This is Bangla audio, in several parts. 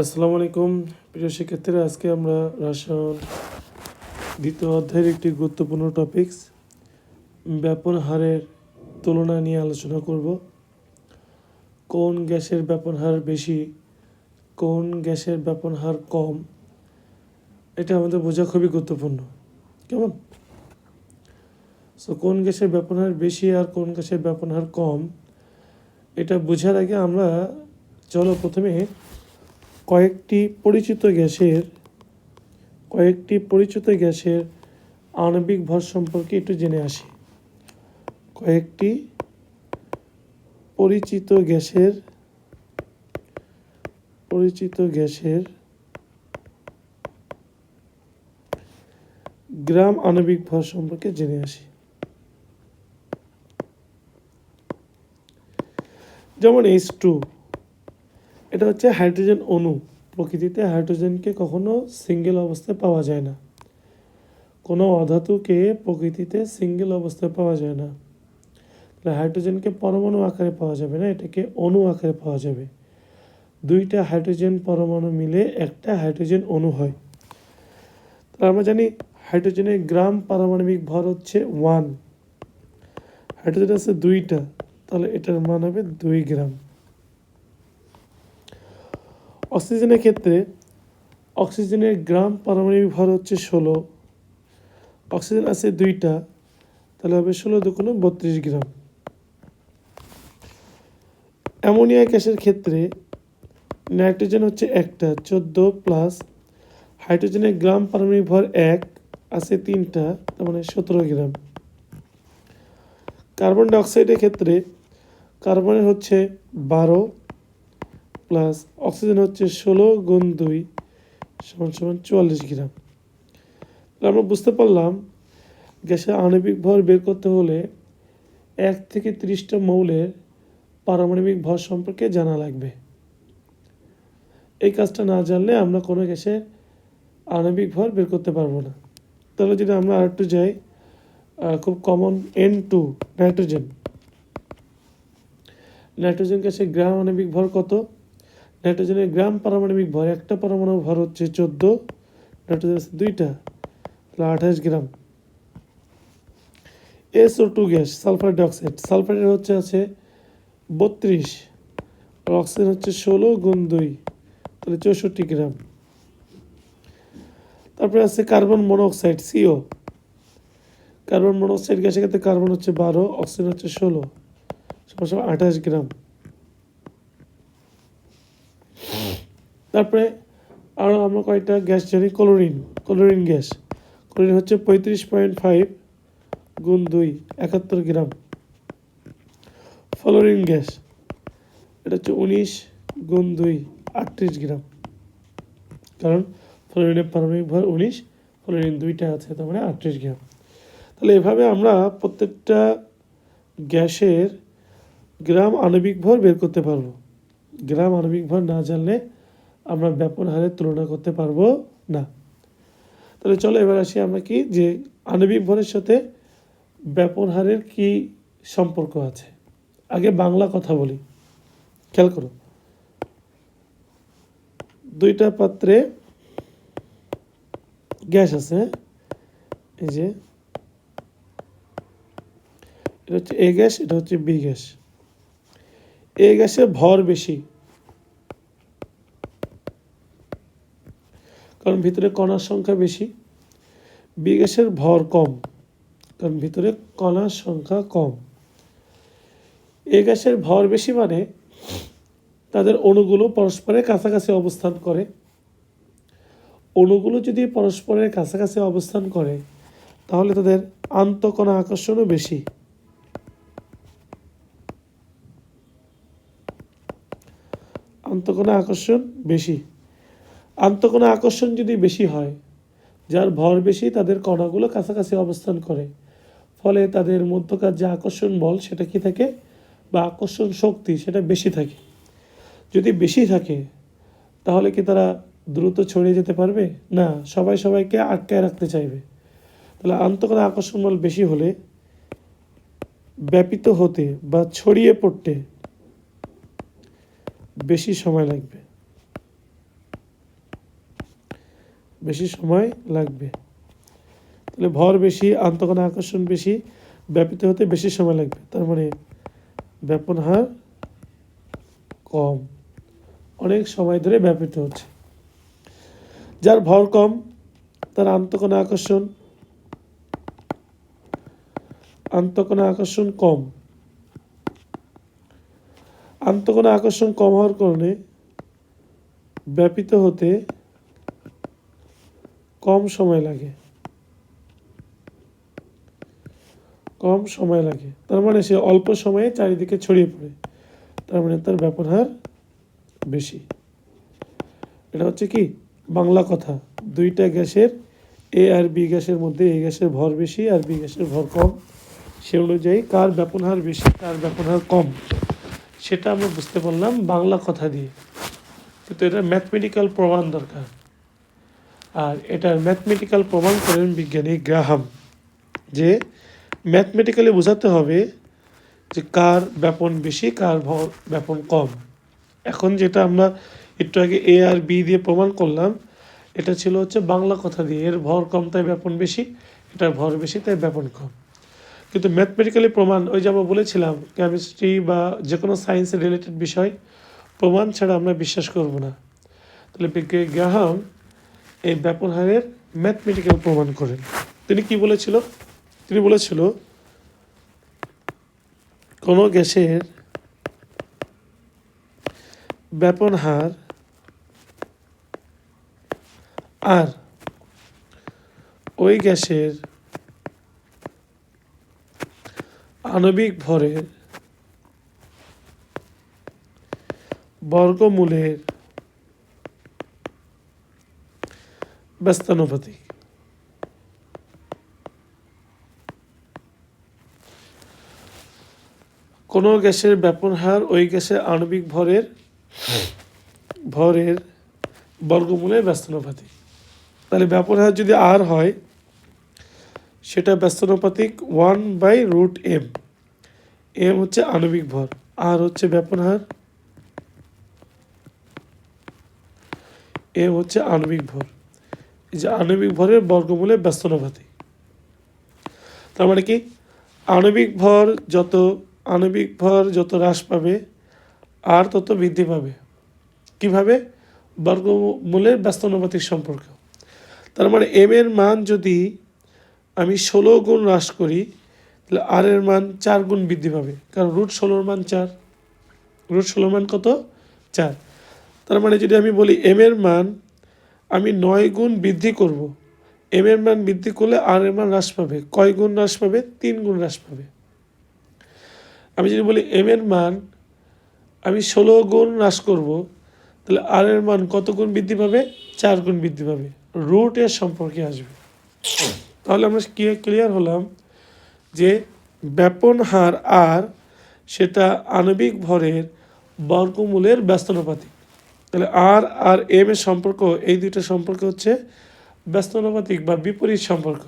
আসসালামু আলাইকুম। প্রিয় শিক্ষার্থীরা, আজকে আমরা রসায়ন দ্বিতীয় অধ্যায়ের একটি গুরুত্বপূর্ণ টপিকস ব্যাপন হারের তুলনা নিয়ে আলোচনা করব। কোন গ্যাসের ব্যাপন হার বেশি, কোন গ্যাসের ব্যাপন হার কম, এটা আমাদের বোঝা খুবই গুরুত্বপূর্ণ। কেমন? সো কোন গ্যাসের ব্যাপন হার বেশি আর কোন গ্যাসের ব্যাপন হার কম, এটা বোঝার আগে আমরা চলো প্রথমে কয়েকটি পরিচিত গ্যাসের, কয়েকটি পরিচিত গ্যাসের আণবিক ভর সম্পর্কে একটু জেনে আসি। কয়েকটি পরিচিত গ্যাসের পরিচিত গ্যাসের গ্রাম আণবিক ভর সম্পর্কে জেনে আসি। যেমন এইচ টু এটা হচ্ছে হাইড্রোজেন অণু। প্রকৃতিতে হাইড্রোজেনকে কখনো সিঙ্গেল অবস্থায় পাওয়া যায় না। কোনো অধাতুকে প্রকৃতিতে সিঙ্গেল অবস্থায় পাওয়া যায় না। তাহলে হাইড্রোজেনকে পরমাণু আকারে পাওয়া যাবে না, এটাকে অণু আকারে পাওয়া যাবে। দুইটা হাইড্রোজেন পরমাণু মিলে একটা হাইড্রোজেন অণু হয়। তাহলে আমরা জানি হাইড্রোজেনের গ্রাম পারমাণবিক ভর হচ্ছে ওয়ান। হাইড্রোজেন আছে দুইটা, তাহলে এটার মান হবে দুই গ্রাম। অক্সিজেনের ক্ষেত্রে অক্সিজেনের গ্রাম পারমাণবিক ভর হচ্ছে ষোলো। অক্সিজেন আছে দুইটা, তাহলে হবে ষোলো দুগুণ বত্রিশ গ্রাম। অ্যামোনিয়া গ্যাসের ক্ষেত্রে নাইট্রোজেন হচ্ছে একটা, চোদ্দ প্লাস হাইড্রোজেনের গ্রাম পারমাণবিক ভর এক আছে তিনটা, তার মানে সতেরো গ্রাম। কার্বন ডাইঅক্সাইডের ক্ষেত্রে কার্বনের হচ্ছে বারো প্লাস অক্সিজেন হচ্ছে ষোলো গুণ দুই সমান সমান চুয়াল্লিশ গ্রাম। আমরা বুঝতে পারলাম গ্যাসের আণবিক ভর বের করতে হলে এক থেকে ত্রিশটা মৌলের পারমাণবিক ভর সম্পর্কে জানা লাগবে। এই কাজটা না জানলে আমরা কোনো গ্যাসের আণবিক ভর বের করতে পারব না। তাহলে যদি আমরা আর একটু যাই খুব common N two nitrogen nitrogen গ্যাসের গ্রাম আণবিক ভর কত? নাইট্রোজেনের গ্রাম পারমাণবিক ভর, একটা পরমাণু ভর হচ্ছে চোদ্দ, নাইট্রোজেন আছে দুইটা, তাহলে আঠাশ gram. SO two gas sulphur dioxide, সালফারের হচ্ছে আছে বত্রিশ, আর অক্সিজেন হচ্ছে ষোলো গুণ দুই, তাহলে চৌষট্টি গ্রাম। তারপরে আছে carbon monoxide, CO. Carbon monoxide গ্যাসের ক্ষেত্রে কার্বন হচ্ছে বারো, অক্সিজেন হচ্ছে ষোলো সমান আঠাশ গ্রাম। তারপরে আরও আমরা কয়েকটা গ্যাস জানি, ক্লোরিন ক্লোরিন গ্যাস। ক্লোরিন হচ্ছে পঁয়ত্রিশ পয়েন্ট ফাইভ গুণ দুই, একাত্তর গ্রাম। ফ্লোরিন গ্যাস, এটা হচ্ছে উনিশ গুণ দুই, আটত্রিশ গ্রাম। কারণ ফ্লোরিনের পারমাণবিক ভর উনিশ, ফ্লোরিন দুইটা আছে, তার মানে আটত্রিশ গ্রাম। তাহলে এভাবে আমরা প্রত্যেকটা গ্যাসের গ্রাম আণবিক ভর বের করতে পারব। গ্রাম আণবিক ভর না জানলে আমরা ব্যাপন হারে তুলনা করতে পারব না। তাহলে চলো এবার আসি আমরা কি, যে আণবিক ভরের সাথে ব্যাপন হারের কি সম্পর্ক আছে। আগে বাংলা কথা বলি। খেয়াল করো। দুইটা পাত্রে গ্যাস আছে হ্যাঁ? এই যে, এটা হচ্ছে এ গ্যাস, এটা হচ্ছে বি গ্যাস। এ গ্যাসে ভর বেশি। কারণ ভিতরে কণার সংখ্যা বেশি। বি গ্যাসের ভর কম, কারণ ভিতরে কণার সংখ্যা কম। এ গ্যাসের ভর বেশি মানে তাদের অণুগুলো পরস্পরের কাছাকাছি অবস্থান করে। অণুগুলো যদি পরস্পরের কাছাকাছি অবস্থান করে, তাহলে তাদের আন্তঃকণা আকর্ষণও বেশি। আন্তঃকণা আকর্ষণ বেশি। আন্তঃকণা আকর্ষণ যদি বেশি হয়, যার ভর বেশি তাদের কণাগুলো কাছাকাছি অবস্থান করে। ফলে তাদের মধ্যকার যে আকর্ষণ বল, সেটা কি থাকে? বা আকর্ষণ শক্তি, সেটা বেশি থাকে। যদি বেশি থাকে, তাহলে কি তারা দ্রুত ছড়িয়ে যেতে পারবে? না, সবাই সবাইকে আটকায় রাখতে চাইবে। তাহলে আন্তঃকণা আকর্ষণ বল বেশি হলে ব্যাপিত হতে বা ছড়িয়ে পড়তে বেশি সময় লাগবে। বেশি সময় লাগবে। তাহলে ভর বেশি আন্তকণা আকর্ষণ বেশি, ব্যাপিত হতে বেশি সময় লাগবে। তার মানে ব্যাপন হার কম। অনেক সময় ধরে ব্যাপিত হচ্ছে। যার ভর কম, তার আন্তকণা আকর্ষণ আন্তকণা আকর্ষণ কম। আন্তকণা আকর্ষণ কম হওয়ার কারণে ব্যাপিত হতে কম সময় লাগে। কম সময় লাগে। তার মানে সে অল্প সময়ে চারিদিকে ছড়িয়ে পড়ে। তার মানে তার ব্যাপন হার বেশি। এটা হচ্ছে কি? বাংলা কথা। দুইটা গ্যাসের এ আর বি গ্যাসের মধ্যে এ গ্যাসের ভর বেশি আর বি গ্যাসের ভর কম। সে অনুযায়ী কার ব্যাপন হার বেশি, কার ব্যাপন হার কম, সেটা আমরা বুঝতে পারলাম বাংলা কথা দিয়ে। কিন্তু এটা ম্যাথমেটিক্যাল প্রমাণ দরকার। আর এটার ম্যাথমেটিক্যাল প্রমাণ করেন বিজ্ঞানী গ্রাহাম, যে ম্যাথমেটিক্যালি বোঝাতে হবে যে কার ব্যাপন বেশি, কার ব্যাপন কম। এখন যেটা আমরা একটু আগে এ আর বি দিয়ে প্রমাণ করলাম, এটা ছিল হচ্ছে বাংলা কথা দিয়ে, এর ভর কম তাই ব্যাপন বেশি, এটার ভর বেশি তাই ব্যাপন কম। কিন্তু ম্যাথমেটিক্যালি প্রমাণ, ওই যে আমরা বলেছিলাম কেমিস্ট্রি বা যে কোনো সায়েন্সের রিলেটেড বিষয়, প্রমাণ ছাড়া আমরা বিশ্বাস করব না। তাহলে গ্রাহাম এই ব্যাপন হারের ম্যাথমেটিক্যাল প্রমাণ করেন। তিনি কি বলেছিল? তিনি বলেছিল, কোনো গ্যাসের ব্যাপন হার আর ওই গ্যাসের আণবিক ভরের বর্গমূলের ব্যস্তানুপাতিক কোনো গ্যাসের ব্যাপন হার ওই গ্যাসের আণবিক ভরের ভরের বর্গমূলের ব্যস্তানুপাতিক তাহলে ব্যাপন হার যদি আর হয়, সেটা ব্যস্তানুপাতিক one by root M M হচ্ছে আণবিক ভর আর হচ্ছে ব্যাপন হার। এম হচ্ছে আণবিক ভর। যে আণবিক ভরের বর্গমূলের ব্যস্তানুপাতিক তার মানে কি? আণবিক ভর যত, আণবিক ভর যত হ্রাস পাবে, আর তত বৃদ্ধি পাবে। কীভাবে? বর্গমূলের ব্যস্তানুপাতিক সম্পর্ক। তার মানে এম এর মান যদি আমি ষোলো গুণ হ্রাস করি, তাহলে আর এর মান চার গুণ বৃদ্ধি পাবে। কারণ রুট ষোলোর মান চার। রুট ষোলোর মান কত? চার। তার মানে যদি আমি বলি এম এর মান আমি নয় গুণ বৃদ্ধি করব। এম এর মান বৃদ্ধি করলে আর এর মান হ্রাস পাবে। কয় গুণ হ্রাস পাবে? তিন গুণ হ্রাস পাবে। আমি যদি বলি এম এর মান আমি ষোলো গুণ হ্রাস করব, তাহলে আর এর মান কত গুণ বৃদ্ধি পাবে? চার গুণ বৃদ্ধি পাবে। রুট এর সম্পর্কে আসবে। তাহলে আমরা ক্লিয়ার হলাম যে ব্যাপন হার আর সেটা আণবিক ভরের বর্গমূলের ব্যস্তানুপাতিক। তাহলে আর আর এম এর সম্পর্ক, এই দুইটা সম্পর্ক হচ্ছে ব্যস্তানুপাতিক বা বিপরীত সম্পর্ক।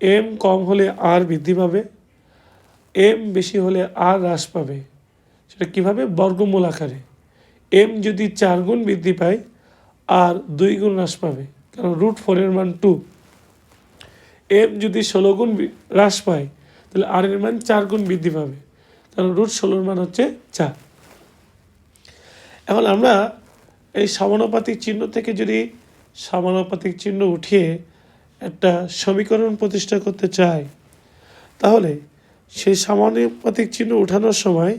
এম কম হলে আর বৃদ্ধি পাবে, এম বেশি হলে আর হ্রাস পাবে। সেটা কীভাবে? বর্গমূল আকারে। এম যদি চার গুণ বৃদ্ধি পায়, আর দুই গুণ হ্রাস পাবে, কারণ রুট ফোরের মান টু। এম যদি ষোলো গুণ হ্রাস পায়, তাহলে আর এর মান চার গুণ বৃদ্ধি পাবে, কারণ রুট ষোলোর মান হচ্ছে চার। এখন আমরা এই সমানুপাতিক চিহ্ন থেকে যদি সমানুপাতিক চিহ্ন উঠিয়ে একটা সমীকরণ প্রতিষ্ঠা করতে চাই, তাহলে সেই সমানুপাতিক চিহ্ন উঠানোর সময়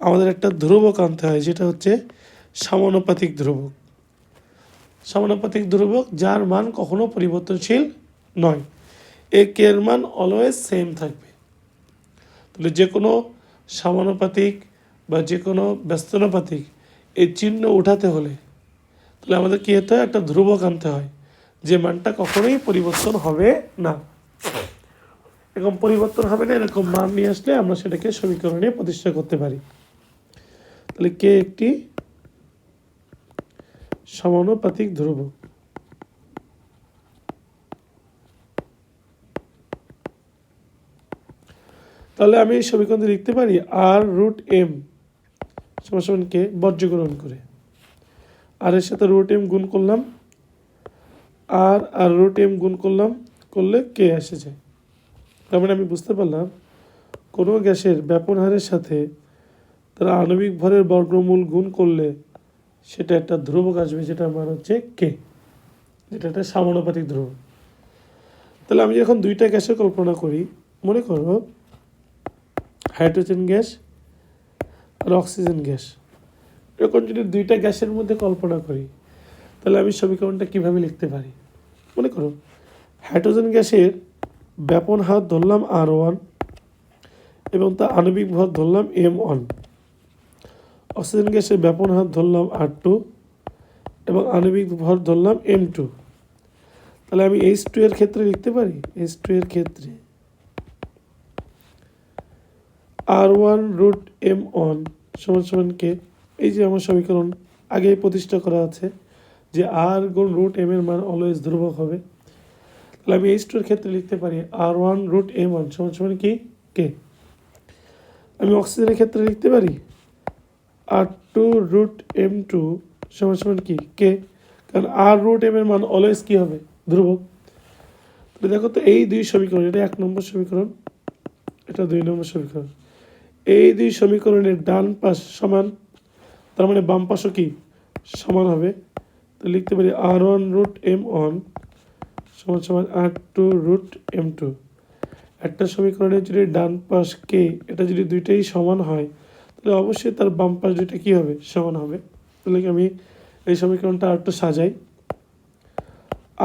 আমাদের একটা ধ্রুবক আনতে হয়, যেটা হচ্ছে সমানুপাতিক ধ্রুবক। সমানুপাতিক ধ্রুবক যার মান কখনো পরিবর্তনশীল নয় এ কে এর মান অলওয়েজ সেম থাকবে। তাহলে যে কোনো সমানুপাতিক বা যে কোনো ব্যস্তানুপাতিক এই চিহ্ন উঠাতে হলে তাহলে আমাদের কী হতে হয়? একটা ধ্রুবক আনতে হয়, যে মানটা কখনোই পরিবর্তন হবে না। এরকম পরিবর্তন হবে না, এরকম মান নিয়ে আসলে আমরা সেটাকে সমীকরণে প্রতিষ্ঠা করতে পারি। তাহলে কে একটি সমানুপাতিক ধ্রুবক। তাহলে আমি এই সমীকরণে লিখতে পারি আর রুট এম সমান কে বর্জ্য গ্রহণ করে। আর এর সাথে রুট এম গুণ করলাম। আর আর রুট এম গুণ করলাম, করলে কে এসে যায়। তার মানে আমি বুঝতে পারলাম, কোনো গ্যাসের ব্যাপন হারের সাথে তার আণবিক ভরের বর্গমূল গুণ করলে সেটা একটা ধ্রুবক আসবে যেটার মান হচ্ছে কে যেটা একটা সমানুপাতিক ধ্রুবক তাহলে আমি যখন দুইটা গ্যাসের কল্পনা করি, মনে করো হাইড্রোজেন গ্যাস আর অক্সিজেন গ্যাস। এরকম যদি দুইটা গ্যাসের মধ্যে কল্পনা করি, তাহলে আমি সমীকরণটা কীভাবে লিখতে পারি? মনে করো, হাইড্রোজেন গ্যাসের ব্যাপন হার ধরলাম আর ওয়ান এবং তার আণবিক ভর ধরলাম এম ওয়ান। অক্সিজেন গ্যাসের ব্যাপন হার ধরলাম আর টু এবং আণবিক ভর ধরলাম এম টু। তাহলে আমি এইচ টু এর ক্ষেত্রে লিখতে পারি? এইচ টু এর ক্ষেত্রে। R one root M one সমান সমান কে? এই যে আমার সমীকরণ, আগেই প্রতিষ্ঠা করা আছে যে আর গুণ রুট এম এর মান অলওয়েজ ধ্রুবক হবে। তাহলে আমি এইচ টু এর ক্ষেত্রে লিখতে পারি R one root M one সমান সমান কি? কে? আমি অক্সিজেনের ক্ষেত্রে লিখতে পারি R two root M two সমান সমান কি? কে? কারণ আর রুট এম এর মান অলওয়েজ কি হবে? ধ্রুবক। তো দেখো তো এই দুই সমীকরণ, এটা এক নম্বর সমীকরণ, এটা দুই নম্বর সমীকরণ। এই দুই সমীকরণের ডান পাশ সমান, তার মানে বাম পাশও কি সমান হবে? তো লিখতে পারি R one root M one সমান সমান R two root M two একটা সমীকরণের যদি ডান পাশ কে এটা যদি দুইটাই সমান হয়, তাহলে অবশ্যই তার বাম পাশ দুইটা কী হবে? সমান হবে। তাহলে কি আমি এই সমীকরণটা আর একটু সাজাই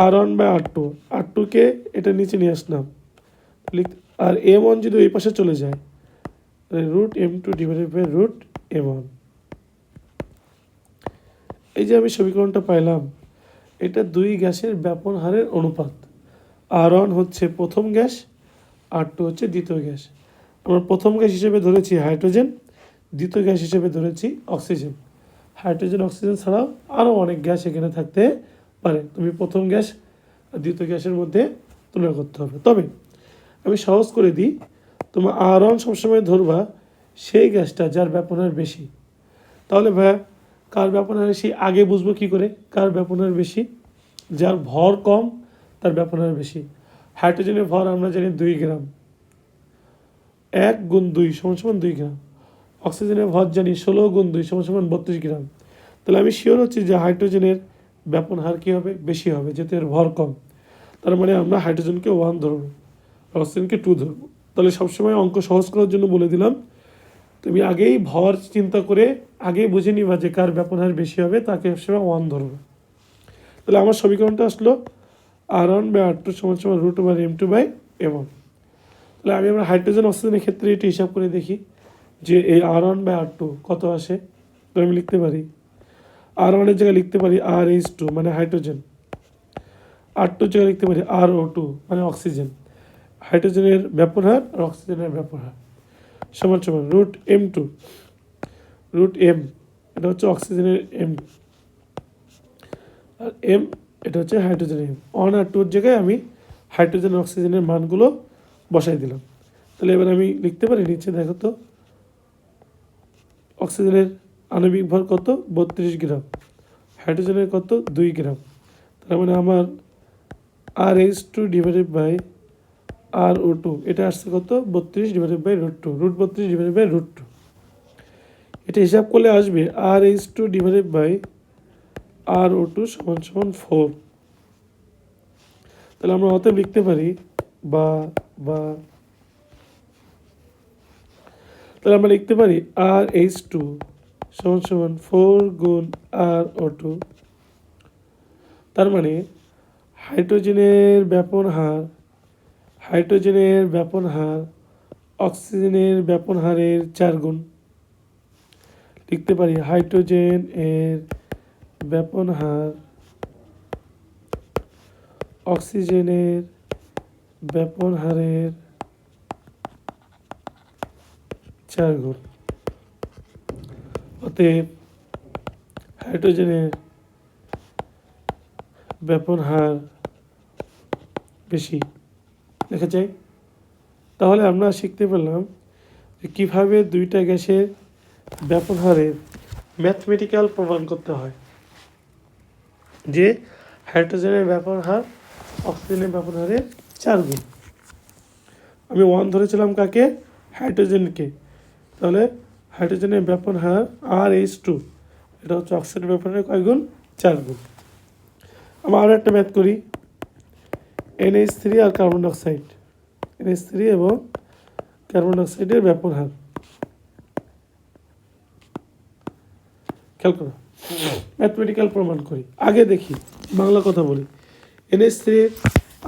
R one by R two R টুকে এটা নিচে নিয়ে আসলাম। লিখ আর এম ওয়ান যদি ওই পাশে চলে যায় root M two divided by root M one এই যে আমি সমীকরণটা পাইলাম, এটা দুই গ্যাসের ব্যাপন হারের অনুপাত। আর ওয়ান হচ্ছে প্রথম গ্যাস আর টু হচ্ছে দ্বিতীয় গ্যাস। আমরা প্রথম গ্যাস হিসেবে ধরেছি হাইড্রোজেন, দ্বিতীয় গ্যাস হিসেবে ধরেছি অক্সিজেন। হাইড্রোজেন, অক্সিজেন ছাড়াও আরও অনেক গ্যাস এখানে থাকতে পারে। তুমি প্রথম গ্যাস দ্বিতীয় গ্যাসের মধ্যে তুলনা করতে হবে। তবে আমি সহজ করে দিই তোমার ওয়ান সবসময় ধরবা সেই গ্যাসটা যার ব্যাপনার বেশি। তাহলে ভাইয়া, কার ব্যাপনার বেশি? আগে বুঝব কি করে? কার ব্যাপনার বেশি? যার ভর কম, তার ব্যাপনার বেশি। হাইড্রোজেনের ভর আমরা জানি দুই গ্রাম। এক গুণ দুই সমান সমান দুই গ্রাম। অক্সিজেনের ভর জানি ষোলো গুণ দুই সমান সমান বত্রিশ গ্রাম। তাহলে আমি শিওর হচ্ছি যে হাইড্রোজেনের ব্যাপন হার কী হবে? বেশি হবে, যেহেতু এর ভর কম। তার মানে আমরা হাইড্রোজেনকে ওয়ান ধরবো, অক্সিজেনকে টু ধরবো। তাহলে সবসময় অঙ্ক সহজ করার জন্য বলে দিলাম। তুমি আগেই ভর চিন্তা করে আগেই বুঝে নিবা যে কার ব্যাপন হার বেশি হবে, তাকে সবসময় ওয়ান ধরবে। তাহলে আমার সমীকরণটা আসলো R one by R two সমান সমান root over M two by M one. তাহলে আমি আমরা হাইড্রোজেন, অক্সিজেনের ক্ষেত্রে এটি হিসাব করে দেখি যে এই R one by R two কত আসে। তো আমি লিখতে পারি আর ওয়ানের জায়গায় লিখতে পারি আর এইচ টু মানে হাইড্রোজেন। আর টুর জায়গায় লিখতে পারি আর ও টু মানে অক্সিজেন। হাইড্রোজেনের ব্যাপন হার আর অক্সিজেনের ব্যাপন হার। সমান সমান root M two root M এটা হচ্ছে অক্সিজেনের এম আর এম এটা হচ্ছে হাইড্রোজেনের এম অন আর টুর জায়গায় আমি হাইড্রোজেন অক্সিজেনের মানগুলো বসাই দিলাম। তাহলে এবার আমি লিখতে পারি, নিচে দেখো তো অক্সিজেনের আণবিক ভর কত? বত্রিশ গ্রাম। হাইড্রোজেনের কত? দুই গ্রাম। তার মানে আমার R H two divided by R O two এটা আসছে কত? বত্রিশ divided by root two root বত্রিশ ডিভাইডেড বাই রুট টু এটা হিসাব করলে আসবে R H two divided by R O two সমান সমান ফোর তাহলে আমরা অতএব লিখতে পারি বা বা। তাহলে আমরা লিখতে পারি আর এইচ টু সমান সমান ফোর গুণ আর ও টু তার মানে হাইড্রোজেনের ব্যাপন হার হাইড্রোজেনের ব্যাপন হার, অক্সিজেনের ব্যাপন হারের চার গুণ। লিখতে পারি, হাইড্রোজেন এর ব্যাপন হার, অক্সিজেনের ব্যাপন হারের চার গুণ। অতএব হাইড্রোজেনের ব্যাপন হার বেশি। দেখা যায় তাহলে আমরা শিখতে পারলাম যে কীভাবে দুইটা গ্যাসের ব্যাপন হারের ম্যাথমেটিক্যাল প্রমাণ করতে হয়। যে হাইড্রোজেনের ব্যাপন হার অক্সিজেনের ব্যাপন হারের চার গুণ। আমি ওয়ান ধরেছিলাম কাকে? হাইড্রোজেনকে তাহলে হাইড্রোজেনের ব্যাপন হার আর এইচ টু এটা হচ্ছে অক্সিজেনের ব্যাপন হারের কয় গুণ? চার গুণ। আমরা আরও একটা ম্যাথ করি। এনএইচ থ্রি আর কার্বন ডাইঅক্সাইড এনএইচ থ্রি এবং কার্বন ডাইঅক্সাইডের ব্যাপন হার। খেয়াল করো। ম্যাথমেটিক্যাল প্রমাণ করি। আগে দেখি, বাংলা কথা বলি। এনএস থ্রির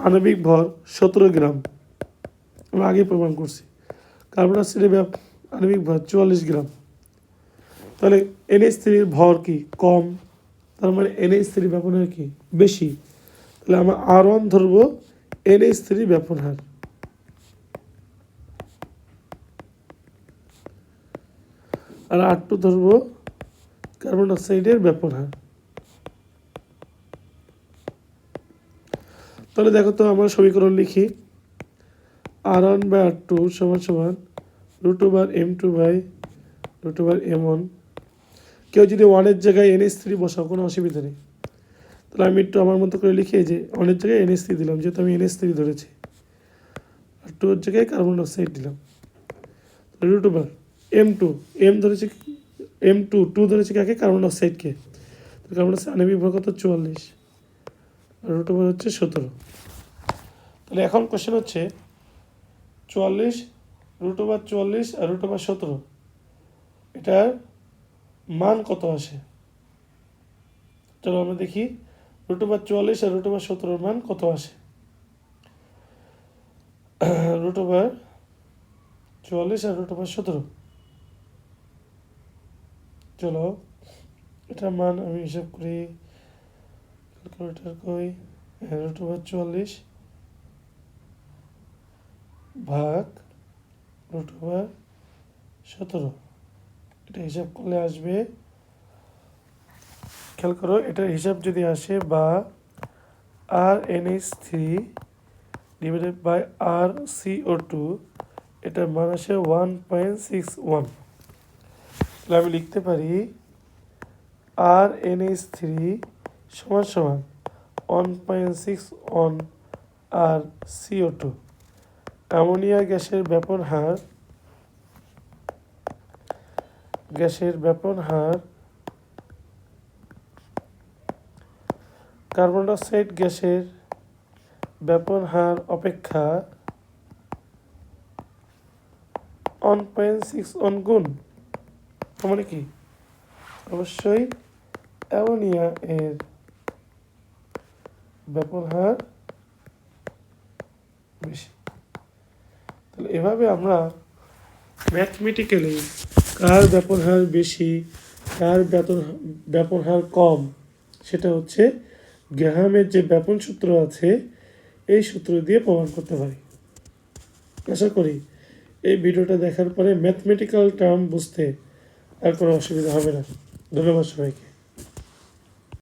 আণবিক ভর সতেরো গ্রাম। আমরা আগে প্রমাণ করছি। কার্বন ডাইঅক্সাইডের ব্যাপ আণবিক ভর চুয়াল্লিশ গ্রাম। তাহলে এনএস থ্রির ভর কি কম? তার মানে এনএস থ্রি ব্যাপন হার কি? বেশি। তাহলে আমরা আর ওয়ান ধরবো এন এইচ থ্রি ব্যাপন হার। আর আর টু ধরবো কার্বন ডাইঅক্সাইডের ব্যাপন হার। তাহলে দেখো তো আমরা সমীকরণ লিখি। R one by R two সমান সমান root over M two by root over M one. কেউ যদি ওয়ানের জায়গায় এন এইচ থ্রি বসাও কোনো অসুবিধা নেই। তাহলে আমি একটু আমার মতো করে লিখে যে অনেক জায়গায় এন এস থ্রি দিলাম, যেহেতু আমি এন এস থ্রি ধরেছি। আর টুর জায়গায় কার্বন ডাইঅক্সাইড দিলাম। Root over M two M ধরেছি এম টু টু ধরেছি কাকে? কার্বন ডাইঅক্সাইডকে কার্বন ডাইঅক্সাইড আণবিক কত? চুয়াল্লিশ। আর রুট হচ্ছে সতেরো। তাহলে এখন কোশ্চেন হচ্ছে, চুয়াল্লিশ রুট ওভার চুয়াল্লিশ আর রুট ওভার সতেরো। এটার মান কত আসে? চলো আমরা দেখি। রুট ওভার চুয়াল্লিশ আর রুট সতেরোর মান কত আসে? রুট ওভার চুয়াল্লিশ আর রুট ওভার সতেরো। চলো, এটার মান আমি হিসাব করি, ক্যালকুলেটার কই? হ্যাঁ রুট ওভার চুয়াল্লিশ ভাগ রুট সতেরো। এটা হিসাব করলে আসবে খেয়াল করো, এটার হিসাব যদি আসে বা R NH three divided by R CO two, এটার মান আসে ওয়ান পয়েন্ট সিক্স ওয়ান। তাহলে আমি লিখতে পারি আর এনএইচ থ্রি সমান সমান one point six one R CO two. Ammonia গ্যাসের ব্যাপন হার, গ্যাসের ব্যাপন হার কার্বন ডাইঅক্সাইড গ্যাসের ব্যাপন হার অপেক্ষা ওয়ান পয়েন্ট সিক্স ওয়ান গুণ মানে কি? অবশ্যই অ্যামোনিয়া এর ব্যাপন হার বেশি। তাহলে এভাবে আমরা ম্যাথমেটিক্যালি কার ব্যাপন হার বেশি, কার বেতন ব্যাপন হার কম, সেটা হচ্ছে গ্রাহামের যে ব্যাপন সূত্র আছে, এই সূত্র দিয়ে প্রমাণ করতে পারি আশা করি এই ভিডিওটা দেখার পরে ম্যাথমেটিক্যাল টার্ম বুঝতে আর কোনো অসুবিধা হবে না। ধন্যবাদ সবাইকে।